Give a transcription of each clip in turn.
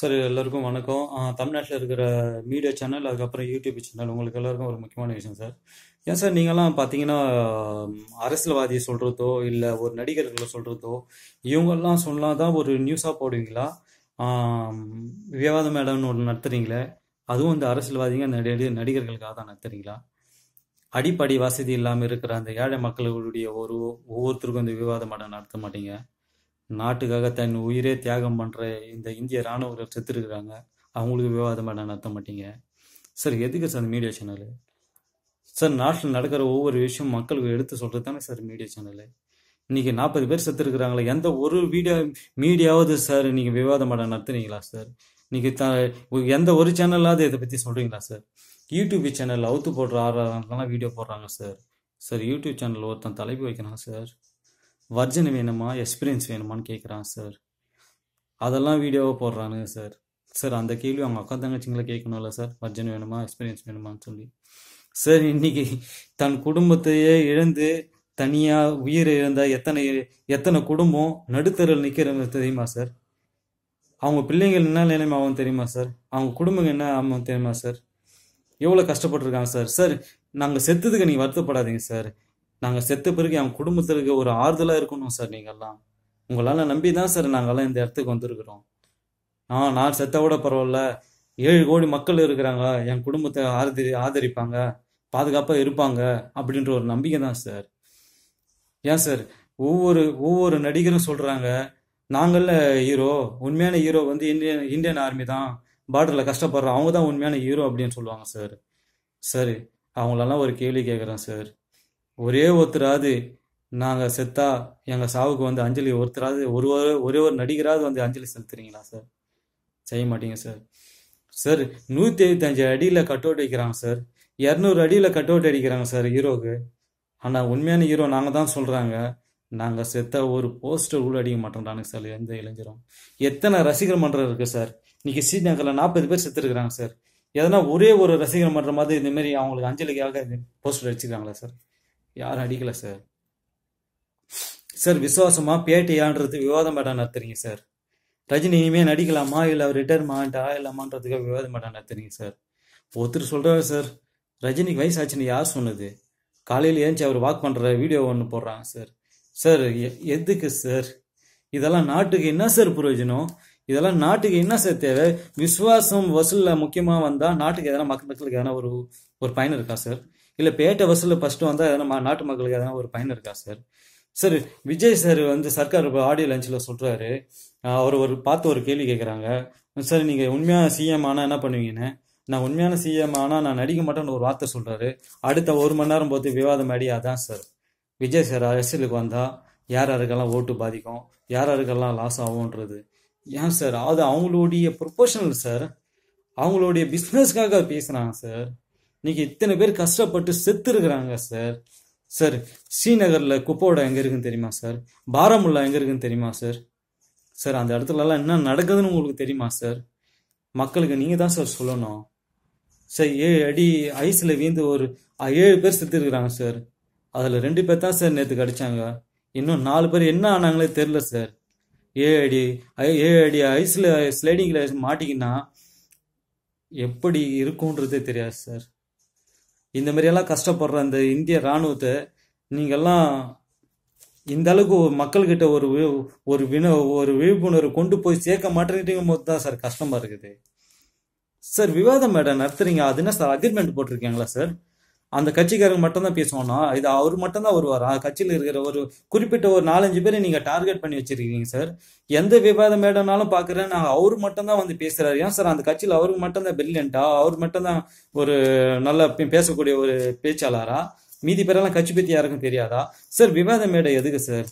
Sir எல்லாருக்கும் வணக்கம். தமிழ்நாட்டில் இருக்கிற மீடியா சேனல் அதுக்கப்புறம் யூடியூப் சேனல் உங்களுக்கு எல்லாருக்கும் ஒரு முக்கியமான விஷயம் சார் ஏன் சார் நீங்கள்லாம் பார்த்தீங்கன்னா அரசியல்வாதியை சொல்கிறதோ இல்லை ஒரு நடிகர்களை சொல்கிறதோ இவங்கெல்லாம் சொன்னால் தான் ஒரு நியூஸாக போடுவீங்களா? விவாத மேடம்னு ஒன்று நடத்துறீங்களே அதுவும் இந்த அரசியல்வாதிங்க நடி நடிகர்களுக்காக தான் நடத்துறீங்களா? அடிப்படை வசதி இல்லாமல் இருக்கிற அந்த ஏழை மக்களுடைய ஒரு ஒவ்வொருத்தருக்கும் இந்த விவாத மேடம் நடத்த மாட்டீங்க. நாட்டுக்காக தன் உயிரே தியாகம் பண்ணுற இந்த இந்திய இராணுவர்கள் செத்துருக்குறாங்க. அவங்களுக்கு விவாதம் பண்ண நடத்த மாட்டீங்க. சார் எதுக்கு சார் அந்த மீடியா சேனலு சார் நாட்டில் நடக்கிற ஒவ்வொரு விஷயம் மக்களுக்கு எடுத்து சொல்கிறது தானே சார் மீடியா சேனலு இன்றைக்கி நாற்பது பேர் செத்துருக்குறாங்களே எந்த ஒரு வீடியோ மீடியாவது சார் நீங்கள் விவாதம் பண்ண நடத்துனீங்களா சார் நீங்கள் த எந்த ஒரு சேனலாவது இதை பற்றி சொல்கிறீங்களா சார் யூடியூப் சேனல் அவுத்து போடுற ஆறாங்கலாம் வீடியோ போடுறாங்க சார் சார் யூடியூப் சேனல் ஒருத்தன் தலைப்பு வைக்கிறான் சார் வர்ஜன் வேணுமா? எக்ஸ்பீரியன்ஸ் வேணுமான்னு கேட்குறான் சார் அதெல்லாம் வீடியோவாக போடுறானுங்க சார் சார் அந்த கேள்வி அவங்க அக்கா தங்கச்சிங்களை கேட்கணும்ல சார் வர்ஜன் வேணுமா? எக்ஸ்பீரியன்ஸ் வேணுமான்னு சொல்லி. சார் இன்னைக்கு தன் குடும்பத்தையே இழந்து தனியாக உயிரை இழந்த எத்தனை எத்தனை குடும்பம் நடுத்தரில் நிற்கிறது தெரியுமா சார் அவங்க பிள்ளைங்கள் என்ன நிலைமை ஆகும் தெரியுமா சார் அவங்க குடும்பம் என்ன ஆகும் தெரியுமா சார் எவ்வளோ கஷ்டப்பட்டுருக்காங்க சார் சார் நாங்கள் செத்ததுக்கு நீங்கள் வருத்தப்படாதீங்க சார் நாங்கள் செத்த பிறகு என் குடும்பத்திற்கு ஒரு ஆறுதலாக இருக்கணும் சார் நீங்கள்லாம் உங்களால் நம்பி தான் சார் நாங்கள்லாம் இந்த இடத்துக்கு வந்திருக்கிறோம். ஆ நான் செத்த விட பரவாயில்ல. ஏழு கோடி மக்கள் இருக்கிறாங்க. என் குடும்பத்தை ஆதரி ஆதரிப்பாங்க. பாதுகாப்பாக இருப்பாங்க அப்படின்ற ஒரு நம்பிக்கை தான் சார். ஏன் சார்? ஒவ்வொரு ஒவ்வொரு நடிகரும் சொல்கிறாங்க நாங்கள ஹீரோ உண்மையான ஹீரோ வந்து இந்தியன் இந்தியன் ஆர்மி தான். பார்டரில் கஷ்டப்படுறோம் அவங்க தான் உண்மையான ஹீரோ அப்படின்னு சொல்லுவாங்க சார். சரி அவங்களெல்லாம் ஒரு கேள்வி கேட்குறேன் சார். ஒரே ஒருத்தராவது நாங்கள் செத்தா எங்கள் சாவுக்கு வந்து அஞ்சலி ஒருத்தராவது ஒரு ஒரு ஒரே ஒரு நடிகராவது வந்து அஞ்சலி செலுத்துறீங்களா சார் செய்ய மாட்டீங்க சார் சார் நூற்றி எழுபத்தஞ்சு அடியில் கட் அவுட் வைக்கிறாங்க சார் இரநூறு அடியில் கட் அவுட் அடிக்கிறாங்க சார் ஹீரோக்கு ஆனால் உண்மையான ஹீரோ நாங்கள் தான் சொல்கிறாங்க நாங்கள் செத்த ஒரு போஸ்டர் கூட அடிக்க மாட்டோம்டானுங்க சார் எந்த இளைஞரும். எத்தனை ரசிகர் மன்றம் இருக்குது சார் இன்னைக்கு ஸ்ரீநகரில் நாற்பது பேர் செத்துருக்குறாங்க சார் எதனா ஒரே ஒரு ரசிகர் மன்றம் மாதிரி இந்தமாரி அவங்களுக்கு அஞ்சலிக்காக போஸ்டர் அடிச்சுக்கிறாங்களா சார் யாரும் அடிக்கல சார் சார் விசுவாசமா பேட்டையான்றது விவாதம் மேடம் நடத்துறீங்க சார் ரஜினி இனிமே நடிக்கலாமா? இல்லை ரிட்டையர்மெண்ட்டா ரிட்டையர் இல்லாமான்றதுக்காக விவாதம் மேடம் நடத்துறீங்க சார் ஒருத்தர் சொல்றாரு சார் ரஜினிக்கு வயசு ஆச்சுன்னு யார் சொன்னது? காலையில் ஏஞ்சி அவர் வாக் பண்ணுற வீடியோ ஒன்று போடுறாங்க சார் சார் எ- எதுக்கு சார் இதெல்லாம் நாட்டுக்கு என்ன சார் பிரயோஜனம் இதெல்லாம் நாட்டுக்கு என்ன சார் தேவை? விசுவாசம் வசூலில் முக்கியமாக வந்தால் நாட்டுக்கு எதனா மக்கள் மக்களுக்கு எதனா ஒரு ஒரு பயன் இருக்கா சார் இல்லை பேட்டை வசூலில் ஃபஸ்ட்டு வந்தால் எதனா நாட்டு மக்களுக்கு எதனா ஒரு பயன் இருக்கா சார் சார் விஜய் சார் வந்து சர்க்கார் ஆடியோ லஞ்சில் சொல்கிறாரு அவர் ஒரு பார்த்து ஒரு கேள்வி கேட்குறாங்க சார் நீங்கள் உண்மையான சிஎம் ஆனால் என்ன பண்ணுவீங்கன்னு? நான் உண்மையான சிஎம் ஆனால் நான் நடிக்க மாட்டேன்னு ஒரு வார்த்தை சொல்கிறாரு அடுத்த ஒரு மணி நேரம் போது விவாதம் அடி அதான் சார் விஜய் சார் அரசியலுக்கு வந்தால் யார் யாருக்கெல்லாம் ஓட்டு பாதிக்கும்? யார் யாருக்கெல்லாம் லாஸ் ஆகும்ன்றது? ஏன் சார் அது அவங்களுடைய ப்ரொபோஷனல் சார் அவங்களுடைய பிஸ்னஸ்க்காக பேசுகிறாங்க சார் இன்னைக்கு இத்தனை பேர் கஷ்டப்பட்டு செத்து இருக்கிறாங்க சார். சார் ஸ்ரீநகரில் குப்போட எங்கே இருக்குன்னு தெரியுமா சார்? பாராமுல்லா எங்கே இருக்குன்னு தெரியுமா சார்? சார் அந்த இடத்துலலாம் என்ன நடக்குதுன்னு உங்களுக்கு தெரியுமா சார்? மக்களுக்கு நீங்கள் தான் சார் சொல்லணும். சார் ஏழு அடி ஐஸில் வீந்து ஒரு ஏழு பேர் செத்துருக்குறாங்க சார். அதில் ரெண்டு பேர் தான் சார் நேற்று கடிச்சாங்க இன்னும் நாலு பேர் என்ன ஆனாங்களே தெரில சார். ஏழு அடி ஐ- ஏழு அடி ஐஸில் ஸ்லைடிங்கில் மாட்டிக்கினா எப்படி இருக்கும்ன்றதே தெரியாது சார். இந்த மாதிரியெல்லாம் கஷ்டப்படுற அந்த இந்திய இராணுவத்தை நீங்கள்லாம் இந்த அளவுக்கு ஒரு மக்கள்கிட்ட ஒரு ஒரு வின ஒரு விழிப்புணர்வு கொண்டு போய் சேர்க்க மாட்டேங்கிட்டீங்க போது தான் சார் கஷ்டமாக இருக்குது. சார் விவாதம் மேடம் நடத்துறீங்க. அது என்ன சார் அக்ரிமெண்ட் போட்டிருக்கீங்களா சார்? அந்த கட்சிக்காரங்க மட்டும்தான் பேசுவோம்னா இது அவர் மட்டும்தான் வருவார்? வருவாரா கட்சியில் இருக்கிற ஒரு குறிப்பிட்ட ஒரு நாலஞ்சு பேரை நீங்கள் டார்கெட் பண்ணி வச்சிருக்கீங்க சார் எந்த விவாதம் மேடம்னாலும் பார்க்குறேன் நாங்கள் அவர் மட்டும்தான் வந்து பேசுகிறார் ஏன் சார் அந்த கட்சியில் அவருக்கு மட்டும்தான் பிரில்லியண்ட்டா அவர் மட்டும்தான் ஒரு நல்ல பேசக்கூடிய ஒரு பேச்சாளரா? மீதி பேரெல்லாம் கட்சி பற்றி யாருக்கும் தெரியாதா? சார் விவாத மேடை எதுக்கு சார்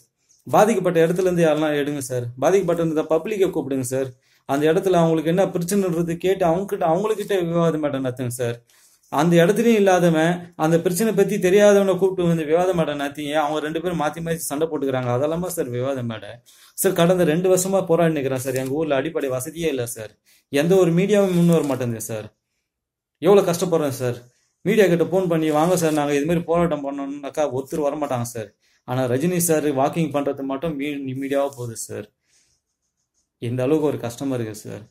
பாதிக்கப்பட்ட இடத்துல இருந்து யாரெல்லாம் எடுங்க சார் பாதிக்கப்பட்டிருந்த பப்ளிக்கை கூப்பிடுங்க சார் அந்த இடத்துல அவங்களுக்கு என்ன பிரச்சனைன்றது கேட்டு அவங்ககிட்ட அவங்கக்கிட்ட விவாதம் மேடம் நடத்துங்க சார் அந்த இடத்துலையும் இல்லாதவன் அந்த பிரச்சனை பத்தி தெரியாதவனை கூப்பிட்டு வந்து விவாதம் மேடம் நடத்திங்க அவங்க ரெண்டு பேரும் மாத்தி மாத்தி சண்டை போட்டுக்கிறாங்க. அதெல்லாமா சார் விவாதம் மேடை சார் கடந்த ரெண்டு வருஷமா போராடி நிற்கிறேன் சார். எங்க ஊர்ல அடிப்படை வசதியே இல்லை சார். எந்த ஒரு மீடியாவும் முன் வர மாட்டேங்குது சார். எவ்வளோ கஷ்டப்படுறேன் சார். மீடியா கிட்ட ஃபோன் பண்ணி வாங்க சார் நாங்கள் இது மாதிரி போராட்டம் பண்ணோம்னாக்கா ஒருத்தர் வரமாட்டாங்க சார். ஆனால் ரஜினி சார் வாக்கிங் பண்ணுறது மட்டும் மீ மீடியாவாக போகுது சார். இந்த அளவுக்கு ஒரு கஷ்டமாக இருக்குது சார்.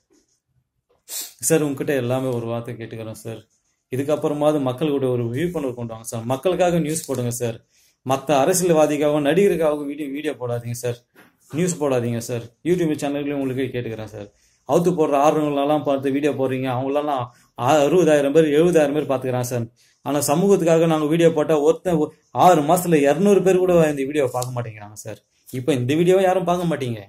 சார் உங்ககிட்ட எல்லாமே ஒரு வார்த்தை கேட்டுக்கிறோம் சார். இதுக்கப்புறமாவது மக்கள் ஒரு விழிப்புணர்வு கொண்டு வாங்க சார் மக்களுக்காக நியூஸ் போடுங்க சார் மற்ற அரசியல்வாதிக்காகவும் நடிகருக்காகவும் வீடியோ வீடியோ போடாதீங்க சார் நியூஸ் போடாதீங்க சார் யூடியூப் சேனல்களையும் உங்களுக்கு கேட்டுக்கிறேன் சார் அவுத்து போடுற ஆர்வங்களெல்லாம் பார்த்து வீடியோ போடுறீங்க அவங்களெல்லாம் ஆ- அறுபதாயிரம் பேர் எழுபதாயிரம் பேர் பார்த்துக்கிறான் சார் ஆனால் சமூகத்துக்காக நாங்கள் வீடியோ போட்டால் ஒருத்தன் ஆறு மாதத்தில் இரநூறு பேர் கூட இந்த வீடியோவை பார்க்க மாட்டேங்கிறாங்க சார் இப்போ இந்த வீடியோவை யாரும் பார்க்க மாட்டீங்க.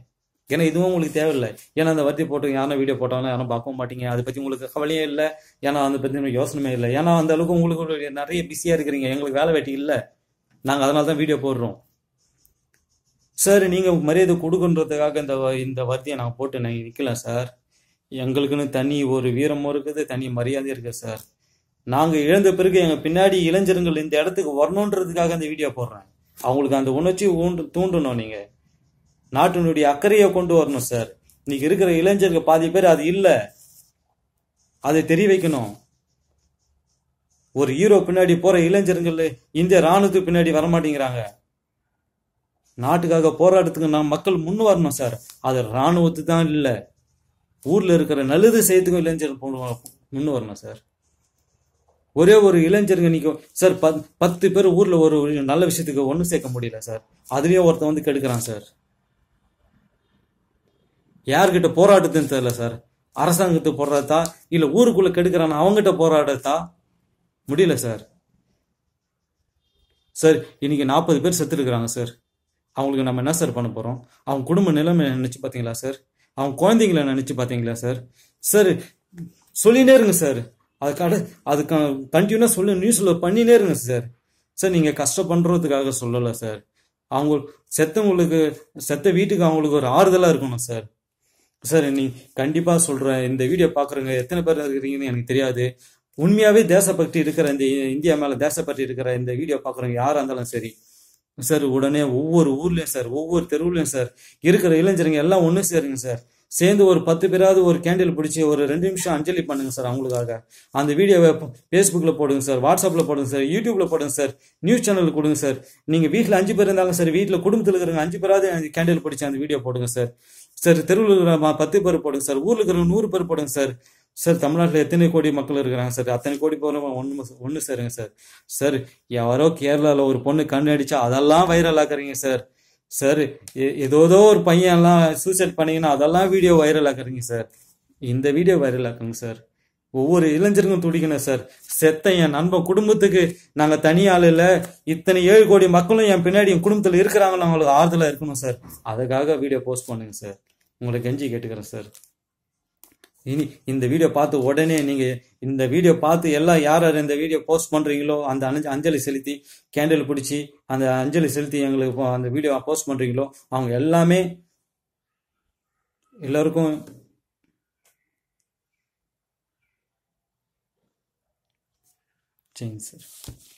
ஏன்னா இதுவும் உங்களுக்கு தேவையில்லை. ஏன்னா அந்த வர்த்தி போட்டு யாரும் வீடியோ போட்டாலும் யாரும் பார்க்கவும் மாட்டீங்க. அதை பற்றி உங்களுக்கு கவலையே இல்லை. ஏன்னா அதை பற்றி உங்களுக்கு யோசனையே இல்லை. ஏன்னா அந்த அளவுக்கு உங்களுக்கு நிறைய பிஸியாக இருக்கிறீங்க. எங்களுக்கு வேலை வெட்டி இல்லை. நாங்கள் அதனால தான் வீடியோ போடுறோம். சார் நீங்கள் மரியாதை கொடுக்குன்றதுக்காக இந்த வ- இந்த வர்த்தியை நான் போட்டு நான் நிற்கல சார் எங்களுக்குன்னு தனி ஒரு வீரமும் இருக்குது தனி மரியாதையும் இருக்குது சார் நாங்கள் இழந்த பிறகு எங்கள் பின்னாடி இளைஞர்கள் இந்த இடத்துக்கு வரணுன்றதுக்காக அந்த வீடியோ போடுறேன். அவங்களுக்கு அந்த உணர்ச்சி ஊண்டு தூண்டணும் நீங்கள் நாட்டினுடைய அக்கறையை கொண்டு வரணும் சார் இன்னைக்கு இருக்கிற இளைஞர்கள் பாதி பேர் அது இல்லை. அதை தெரிய வைக்கணும் ஒரு ஹீரோ பின்னாடி போற இளைஞர்கள் இந்திய ராணுவத்துக்கு பின்னாடி வரமாட்டேங்கிறாங்க. நாட்டுக்காக போராட்டத்துக்கு நாம் மக்கள் முன் வரணும் சார் அது ராணுவத்துக்கு தான் இல்லை. ஊர்ல இருக்கிற நல்லது செய்யறதுக்கும் இளைஞர்கள் போகணும் முன் வரணும் சார் ஒரே ஒரு இளைஞருங்க நீங்க சார் பத் பத்து பேர் ஊர்ல ஒரு நல்ல விஷயத்துக்கு ஒன்றும் சேர்க்க முடியல சார் அதுலயே ஒருத்தன் வந்து கெடுக்கிறான் சார் யார்கிட்ட போராடுதுன்னு தெரியல சார். அரசாங்கத்துக்கு போடுறதா இல்ல ஊருக்குள்ள கெடுக்கிறான்? அவங்ககிட்ட போராடுறதா முடியல சார். சார் இன்னைக்கு நாற்பது பேர் செத்துருக்குறாங்க சார். அவங்களுக்கு நம்ம என்ன சார் பண்ண போறோம்? அவங்க குடும்ப நிலைமை நினைச்சு பாத்தீங்களா சார்? அவங்க குழந்தைங்கள நினைச்சு பாத்தீங்களா சார்? சார் சொல்லினே இருங்க சார். அதுக்காக அதுக்கு கண்டினியூஸாக சொல்லி நியூஸ்ல பண்ணினே இருங்க சார். சார் நீங்க கஷ்டப்படுறதுக்காக சொல்லலை சார். அவங்க செத்தவங்களுக்கு செத்த வீட்டுக்கு அவங்களுக்கு ஒரு ஆறுதலா இருக்கணும் சார். சார் நீ கண்டிப்பாக சொல்கிறேன் இந்த வீடியோ பார்க்குறவங்க எத்தனை பேர் இருக்கிறீங்கன்னு எனக்கு தெரியாது. உண்மையாகவே தேசப்பக்தி இருக்கிற இந்த இந்தியா மேலே தேசப்பக்தி இருக்கிற இந்த வீடியோ பார்க்குறவங்க யாராக இருந்தாலும் சரி சார் உடனே ஒவ்வொரு ஊர்லேயும் சார் ஒவ்வொரு தெருவுலையும் சார் இருக்கிற இளைஞருங்க எல்லாம் ஒன்று சேருங்க சார். சேர்ந்து ஒரு பத்து பேராவது ஒரு கேண்டில் பிடிச்சி ஒரு ரெண்டு நிமிஷம் அஞ்சலி பண்ணுங்க சார் அவங்களுக்காக. அந்த வீடியோவை ஃபேஸ்புக்கில் போடுங்க சார் வாட்ஸ்அப்பில் போடுங்க சார் யூடியூப்பில் போடுங்க சார் நியூஸ் சேனலில் கொடுங்க சார். நீங்கள் வீட்டில் அஞ்சு பேர் இருந்தாலும் சார் வீட்டில் குடும்பத்தில் இருக்கிறவங்க அஞ்சு பேராவது கேண்டில் பிடிச்சி அந்த வீடியோ போடுங்க சார். சார் தெருவில் இருக்கிற பத்து பேர் போடுங்க சார். ஊரில் இருக்கிற நூறு பேர் போடுங்க சார். சார் தமிழ்நாட்டில் எத்தனை கோடி மக்கள் இருக்கிறாங்க சார்? அத்தனை கோடி பேர் ஒன்று ஒன்று சேருங்க சார். சார் யாரோ கேரளாவில் ஒரு பொண்ணு கண் அடிச்சா அதெல்லாம் வைரல் ஆக்குறீங்க சார். சார் எ- ஏதோதோ ஒரு பையன்லாம் சூசைட் பண்ணீங்கன்னா அதெல்லாம் வீடியோ வைரல் ஆக்குறீங்க சார். இந்த வீடியோ வைரல் ஆக்குங்க சார். ஒவ்வொரு இளைஞருக்கும் துடிக்கணும் சார். செத்த என் நண்பன் குடும்பத்துக்கு நாங்கள் தனி ஆள் இல்லை. இத்தனை ஏழு கோடி மக்களும் என் பின்னாடி என் குடும்பத்தில் இருக்கிறாங்கன்னு அவங்களுக்கு ஆறுதலாக இருக்கணும் சார். அதுக்காக வீடியோ போஸ்ட் பண்ணுங்க சார். உங்களை கெஞ்சி கேட்டுக்கிறேன் சார் இனி இந்த வீடியோ பார்த்து உடனே நீங்கள் இந்த வீடியோ பார்த்து எல்லாம் யார் யார் இந்த வீடியோ போஸ்ட் பண்ணுறீங்களோ அந்த அஞ்சு அஞ்சலி செலுத்தி கேண்டில் பிடிச்சி அந்த அஞ்சலி செலுத்தி எங்களுக்கு அந்த வீடியோ போஸ்ட் பண்ணுறீங்களோ அவங்க எல்லாமே எல்லோருக்கும் சரிங்க சார்